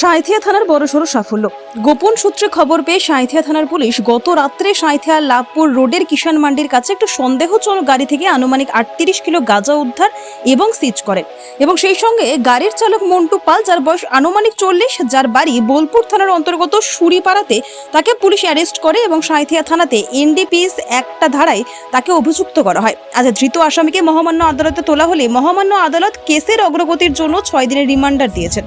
সাঁইথিয়া থানার বড়সড় সাফল্য। গোপন সূত্রে খবর পেয়ে সাঁইথিয়া থানার পুলিশ গত রাত্রে সাঁইথিয়া লাভপুর রোডের কিষান মান্ডির কাছে একটু সন্দেহজনক গাড়ি থেকে আনুমানিক আটত্রিশ কিলো গাঁজা উদ্ধার এবং সিজ করেন। এবং সেই সঙ্গে গাড়ির চালক মন্টু পাল, যার বয়স আনুমানিক চল্লিশ, যার বাড়ি বোলপুর থানার অন্তর্গত সুরিপাড়াতে তাকে পুলিশ অ্যারেস্ট করে এবং সাঁইথিয়া থানাতে এনডিপিএস একটা ধারায় তাকে অভিযুক্ত করা হয়। আজ ধৃত আসামিকে মহামান্য আদালতে তোলা হলে মহামান্য আদালত কেসের অগ্রগতির জন্য ছয় দিনের রিমান্ডার দিয়েছেন।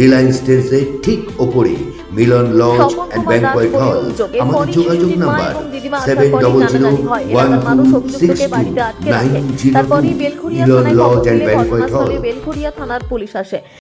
রিলায়েন্স টেন্সের ঠিক ওপরে মিলন লঞ্চ অ্যান্ড ব্যাংকোয়েট হল আমাদের যোগাযোগ number seven double zero one two six two nine. Zero two Milan launch and banquet hall থানার পুলিশ আসে।